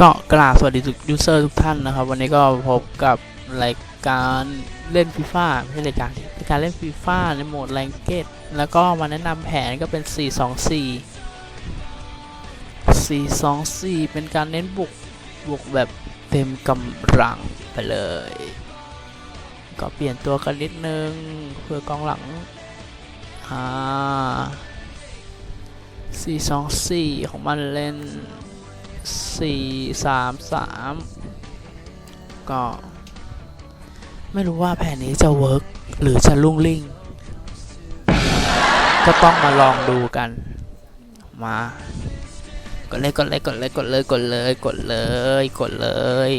ก็กราบสวัสดีทุกยูเซอร์ทุกท่านนะครับ วันนี้ก็พบกับรายการเล่นฟีฟ่าไม่ใช่รายการรายการเล่นฟีฟ่าในโหมดแรงเกตแล้วก็มาแนะนำแผนก็เป็น 4 2 4 4 2 4 เป็นการเน้นบุกบุกแบบเต็มกำลังไปเลย ก็เปลี่ยนตัวกันนิดนึงเพื่อกองหลังอ่า4 2 4 ของมันเล่น สี่สามสามก็ ไม่รู้ว่าแผนนี้จะเวิร์กหรือจะลุ่งลิ่ง ก็ต้องมาลองดูกัน มากดเลยกดเลยกดเลยกดเลยกดเลยกดเลยกดเลย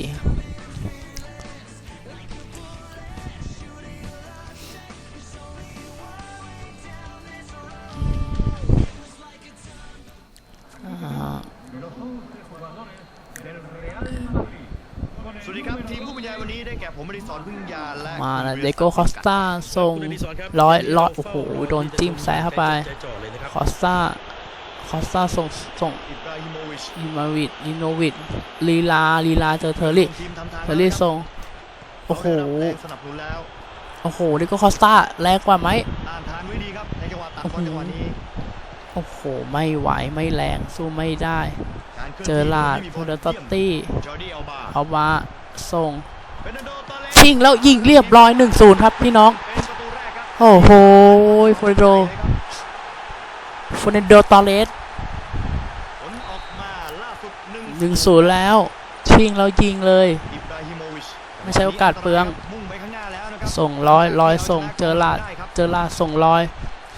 วันนี้ได้แก่ผมบริสอนพึ่งยาและมานะคุณเดโก้คอสตาส่งร้อยร้อยโอ้โหโดนจิ้มแซะเข้าไปคอสตาคอสตาส่งส่งอิบราฮิโมวิชอิมาวิดอินโนวิดลีลาลีลาเจอเทอร์รี่ทีมทำทางเทอร์รี่ส่งโอ้โหเขาได้รับแรงสนับสนุนแล้วโอ้โหเดโก้คอสตาแรงกว่าไหมอ่านทางไว้ดีครับในจังหวะตัดบอลจังหวะนี้โอ้โห ไม่ไหวไม่แรงสู้ไม่ได้การคลื่นเจอลาดที่โพเดตตตี้จอร์ดี้อัลบาเอามาส่ง เบรนโดตอเลสชิงแล้วยิงเรียบร้อย 1-0 ครับพี่น้องเป็นประตูแรกครับโอ้โหโฟเรโดโฟเรโดตอเลสผลออกมาล่าสุดหนึ่งหนึ่งศูนย์แล้ว ชิงแล้วยิงเลยอิบราฮิโมวิชไม่ใช่โอกาสเปลืองมุ่งไปข้างหน้าแล้วนะครับส่งร้อยร้อยส่งเจอลาดเจอลาดส่งร้อย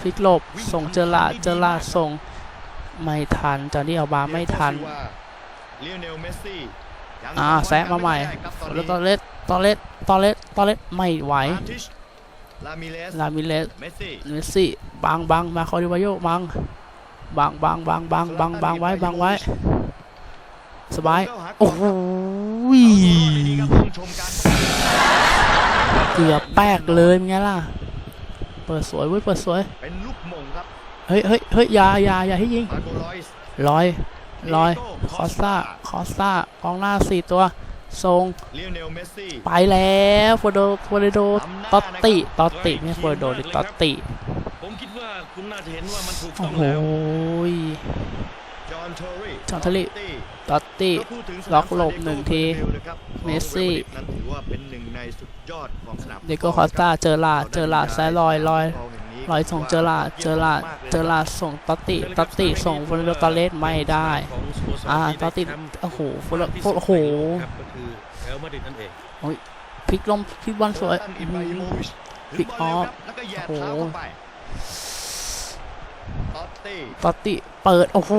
ฟลิกหลบส่งเจอลาดเจอลาดส่งไม่ทันจอห์นนี่เอาบาไม่ทันเลียเนลเมสซี่ยังอ่าแซะมาใหม่ครับตอนแล้วนี้ตอเลส ตอเลสตอเลสตอเลสไม่ไหวมาทิชลามิเลสลามิเลสเมสซี่เมสซี่บังบังมาคอริวาโยบังบังบังบังบังบังบังไว้บังไว้ สบาย โอ้โหเอาตัวรอดได้ดีครับต้องชมการเกือบแปกเลยเป็นไงล่ะ เปิดสวยเว้ยเปิดสวย เป็นลูกหม่งครับ เฮ้ยเฮ้ยเฮ้ยอยาอยาอย่าให้ยิงมาโกลอยส์ลอยลอยคอสตาคอสตากองหน้าสี่ตัว ทรงเลียเนลเมสซี่ไปแล้วโฟโดโฟโดตอตติตอตติไม่ใช่โฟโดดิตอตติผมคิดว่าคุณน่าจะเห็นว่ามันถูกโอ้ต้องโหแล้วจอห์นเทอร์รี่จอห์นเทอร์รี่ตี้ตอตติก็พูดถึงสนามล็อกหลบหนึ่งทีซาดิโก้บอร์นาเบลนะครับเมสซี่ของเรอัลมาดริดนั้นถือว่าเป็นหนึ่งในสุดยอดของสนามเดโก้คอสตาเจอลาดเจอลาดซ้ายลอยลอยลอยส่งเจอลาดเจอลาดเจอลาดส่งตอตติตอตติส่งโฟโดตอเลสไม่ได้ของสโมสรอ่าที่ตอตติได้แชมป์โอ้โหโฟโดลำที่โอ้โหสุดในโลกครับก็คือเรอัลมาดริดนั่นเองพลิกลมพลิกบอลสวยโซลาตันอิบราฮิโมวิชบิ๊กออฟแล้วก็แย่โอ้โหเท้าเข้าไปตอตตี้ตอตติเปิด โอ้โห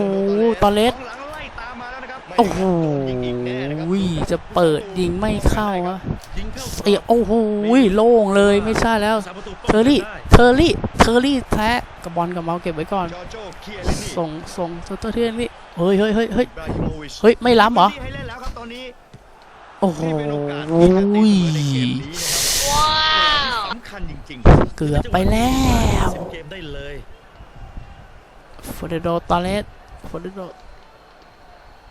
ตอเลสกองหลังไล่ตามมาแล้วนะครับโอ้โหยิงอีกแน่นะครับจะเปิดยิงไม่เข้าอะยิงเข้าเสียโอ้โหโล่งเลยไม่ใช่แล้วสามประตูป้งเทอร์รี่ได้เทอร์รี่เทอร์รี่แท้กับบอลกับเมาส์เก็บไว้ก่อนจอร์โจเคียลินี่ส่งส่งเตัวเทียนนี่เฮ้ยเฮ้ยเฮ้ยเฮ้ยอิบราฮิโมวิชเฮ้ยไม่ล้ำเหรอ โอ้โหนี่เป็นโอกาสที่จะตีเสมอในเกมนี้นะครับสำคัญจริงๆเกือบไปแล้วสิบเกมได้เลยฟอร์เดโดตอเลสฟอร์เดโด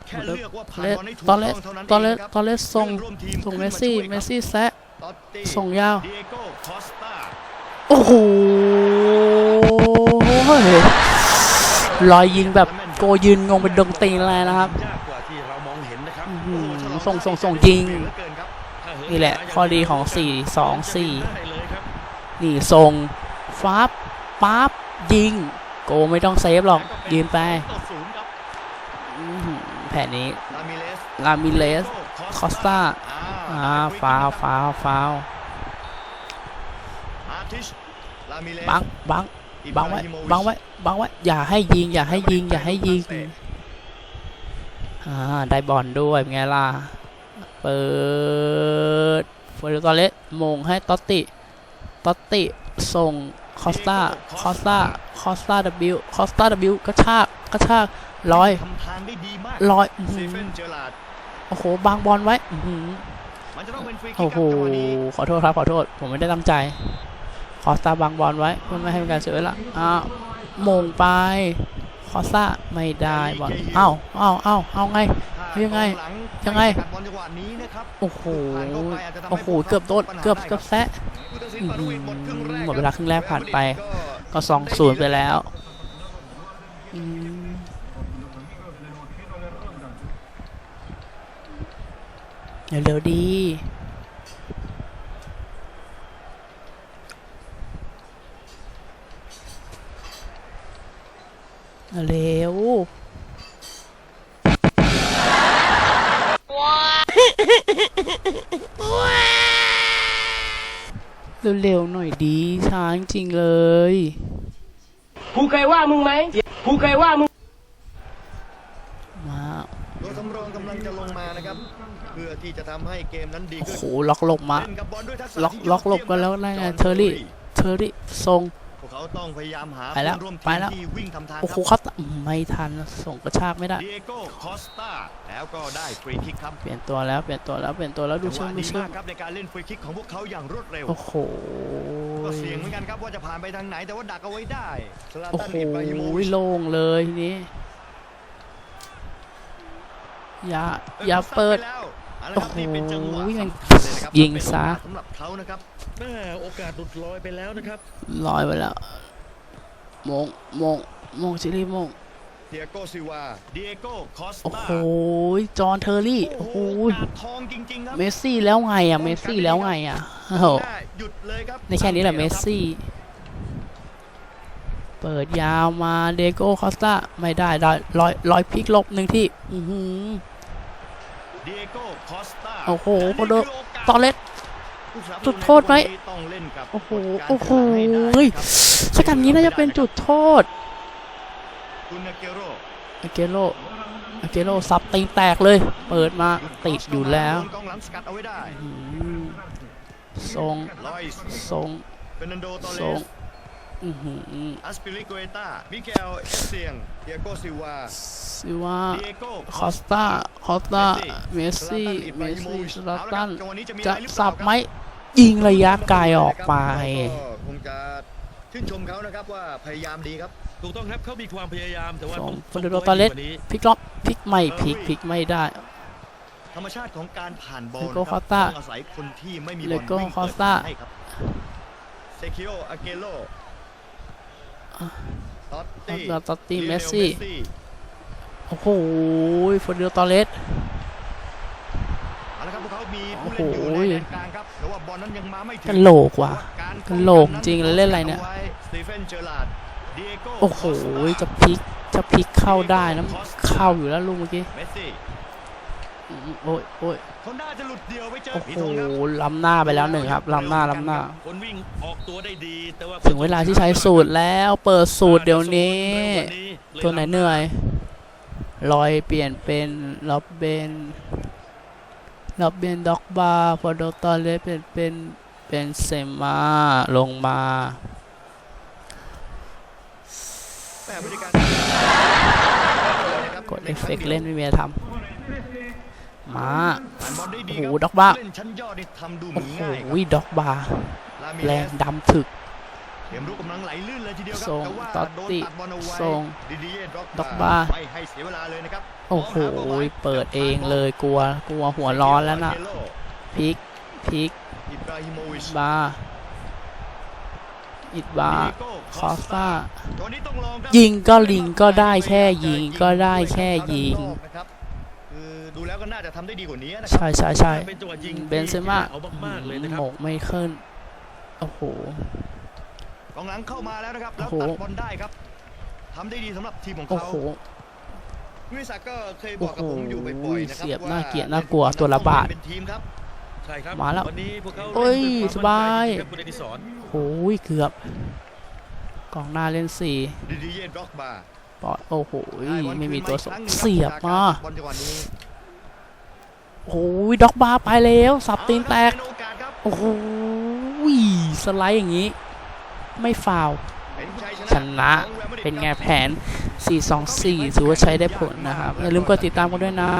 แค่เลือกว่าตอผ่านเลสบอลให้ถูกตต้อองเลสเท่านั้นตอเลเอสงครับตอเลสส่งเพื่อนร่วมทีมส่งขึ้นเมมาสซี่ช่วยครับเมสซี่แซะตอตตี้ส่งยาวเดียโก้คอสตาโอ้โหรอยยิงแบบโกยืนงงเป็นดงตีนเลยนะครับ ส่งส่งส่งยิงเหลือเกินครับถ้าเหินี่แหละาข้อดีของ 4 2ได้เลยครับ4นี่ส่งฟับปั๊บยิง โกไม่ต้องเซฟหรอก ยืนไปต่อศูนย์ครับอื้อหือแผนนี้ลามิเลสลามิเลส คอสตาอ่าอ่าฟาวฟาวฟาวอาร์ติชลามิเลสบังบังอิบังไว้ราฮิโมชบังไว้บังไว้อย่าให้ยิง อย่าให้ยิง อย่าให้ยิงอ่า ได้บอลด้วยเป็นไงล่ะ เปิดเฟอร์ตอเลสมงให้ตอตติตอตติส่งคอสตาคอสตาคอสตาดับบิวคอสตาดับบิวกระชากกระชากร้อยทำทางได้ดีมากร้อยอื้อซีหือเฟนเจอร์ลาร์ดโอ้โห บางบอลไว้อื้อหือมันจะต้องเป็นฟรีคิโอ้กคโหรับจังหวะนี้ขอโทษครับ ขอโทษ ผมไม่ได้ตั้งใจคอสตาบางบอลไว้ เพื่อไม่ให้เป็นการเสียเวลาอ้าวมงไปค อสซ่าไม่ได้บอลเอ้าเอ้าเอ้าเอาไงยังไงยังไงบอลจังหวะนี้นะครับโอ้โหผ่านเข้าไปาจจะทำให้โอ้โหเกือบโดนเกือบเกือบแซะผู้ตัดสินปานุวินหมดครึ่งแรกหมดเวลาครึ่งแรกผ่านไป ก็ก็สองศูนย์ไปแล้วอืมเร็วๆดี เร็วๆหน่อยดีช้าจริงๆเลยกูเคยว่ามึงไหมกูเคยว่ามึง มาตัวสำรองกำลังจะลงมานะครับ เพื่อที่จะทำให้เกมนั้นดีโอ้ขึ้นโหล็อกหลบมา เล่นกับบอลด้วยทักษะล็อกที่ยล็อกหลบกันแล้วยี่ยมได้ไงจห์นเทอร์รี่เทอร์รี่ทรงพ วกเขาต้องพยายามหาไปแล้วเพื่อนร่วมไปทีมแล้วที่วิ่งทำทางโอ้โหครับเขาไม่ทันส่งกระชากไม่ได้ดิเอโก้คอสตาแล้วก็ได้ฟรีคิกครับเปลี่ยนตัวแล้วเปลี่ยนตัวแล้วเปลี่ยนตัวแล้วดูจังหเชิวะงดูดีเชิมางกครับในการเล่นฟรีคิกของพวกเขาอย่างรวดเร็วโอ้โหก็เสี่ยงเหมือนกันครับว่าจะผ่านไปทางไหนแต่ว่าดักเอาไว้ได้สลาโอ้ตันโหอิบราฮิโมวิชโล่งเลยทีนี้อย่าอย่าเปิด โอ้โหสำคัญเลยนะครับยิงซะสำหรับเขานะครับแม่โอกาสหลุดลอยไปแล้วนะครับลอยไปแล้วโมงโมงโมงชิลีโมงเดียโก้ซิวาเดียโก้คอสโอ้ตาโหจอห์นเทอร์รี่โอ้โหกาดทองจริงๆครับเมสซี่แล้วไงอะเมสซี่แล้วไงอะโอ้โหหน้าหยุดเลยครับในแค่นี้แหละเมสซี่ เปิดยาวมาเดโก้คอสตาไม่ได้ได้ลอยลอยพลิกหลบหนึ่งที่อือหือเดีย โก้คอสตาโอ้โหและนี่โคโดคือโอกาสตอเลสผู้สนับสนุนจุดโทษไหมในวันนี้ต้องเล่นกับโอ้โหกฎการโอ้โหแข่งขันให้ได้เฮ้ยครับสกัดนี้น่าจะเป็นจุดโทษคุณอาเกโรอาเกโรอาเกโรสับตีนแตกเลย เปิดมาติดอยู่แล้วโดนกองหลังสกัดเอาไว้ได้อืมทรงลอยส์ทรงเฟร์นันโดตอเลทรงส อือหืออัสปิลิโกเอตามิเกลเอสเซียงเดียโก้ซิวาซิว่าเดียโก้คอสตาคอสตาเมสซี่เมสซี่สลาตันจะสับไหมยิงระยะไกลออกไปคงจะชื่นชมเขานะครับว่าพยายามดีครับถูกต้องครับเขามีความพยายามแต่ว่าส่งต้องฟอนเดโรส่งตอเลสไว้ดีกว่านี้พลิกล็อกพลิกไม่พลิกพลิกไม่ได้ธรรมชาติของการผ่านบอลเลโก้ครับคอสตาต้องอาศัยคนที่ไม่มีบอลเลโก้วิ่งคอสตาเปิดทงให้ครับเซคิโออาเกโล อะตอตตตี้อตตตี้ลิเมโอสลซี่ โอ้โหฟอนเดโรตอเลสเอาละครับพวกเขามีผู้โอ้เล่นโหอยู่ในแดนกลางครับแต่ว่าบอลนั้นยังมาไม่ถึงกะโหลกว่ะารกะโหลกจริงแล้วเล่นอะไรเนี่ยาว้สตีเฟนเจอราร์ดเดียโก้โอ้โหคอสตาจะพลิก จะพลิกเข้าได้นะ เข้าอยู่แล้วลูกเมื่อกี้เมสซี่อืม โอ้ยโอ้ยเขาน่าจะหลุดเดียวไปเจอโอ้ผีโหธงครับล้ำหน้าไปแล้วหนึ่งครับล้ำหน้าล้ำหน้าคนวิ่งออกตัวได้ดีแต่ว่าถึงเวลาที่ใช้สูตรแล้วเปิดสูตรเดี๋ยวนี้ ตัวไหนเหนื่อยลอยเปลี่ยนเป็นล็อบเบนล็อบเบนด็อกบาร์พอโดตอเลสเปลี่ยนเป็นเป็นเซมาลงมาแม่บริการกดเอฟเฟกต์เล่นไม่มีอะไรทำ มาผ่านบอลได้ดีโอ้โหครับด็อกบ้าเล่นชั้นยอดนี่ทำดูเหโอ้มือนโหง่ายครับด็อกบาร์ลามิแรเนงสดำถึกเกมรุกกำลังไหลลื่นเลยทีเดียวครัส่งแต่ว่าตอตโดนติตัดบอลเอาไว้ส่งดิดิเย่ด็ด็ออกกบาบาร์ไม่ให้เสียเวลาเลยนะครับโอ้โหมงาป้าม้เปิดเองเลยกลัวกลัวหัวร้อนแล้วน่ะเกโพลิกพลิกอิบราฮิโมวิชบาร์อิดบาร์ดิเโก้คอสตาตัวนี้ต้องลองครับยิงก็ลิงก็ได้แค่ยิงก็ได้แค่ยิงนะครับคือ ดูแล้วก็น่าจะทำได้ดีกว่านี้นะครัใช่ใช่ใช่เป็นจังหวะยิงเบนเซม่าเอามากๆเลยนะครัหมบกไม่ขึ้นโอ้โหกองหลังเข้ามาแล้วนะครับแล้วโอ้โหตัดบอลได้ครับทำได้ดีสำหรับทีมของโอ้เขาโหวิศักดิ์ก็เคยบอกกับผมอยู่บ่อยๆนะครับเสียบว่าน่าเกลียดน่ากลัวตัวละบาทเป็นทีมครับใช่ครับมาแล้ววันนี้พวกเขาโอ้ยเล่นด้วยควมสบายมั่นใจจริงๆครับคุณอดิศรโอ้ยเกือบกองหน้าเล่นสี่ดิดิเย่ด็อกบาปอดโอ้โหได้บอลไม่มีคืนตัวอีกส่งครั้งหนึ่งครับเสียบมา โอ้ยด็อกบาร์ไปแล้ว สับตีนแตก โอ้โหสไลด์อย่างนี้ ไม่ฟาวล์เป็นชัยชนะเป็นไงแผน 4-2-4 ถือว่าใช้ได้ผลนะครับ อย่าลืมกดติดตามกันด้วยนะ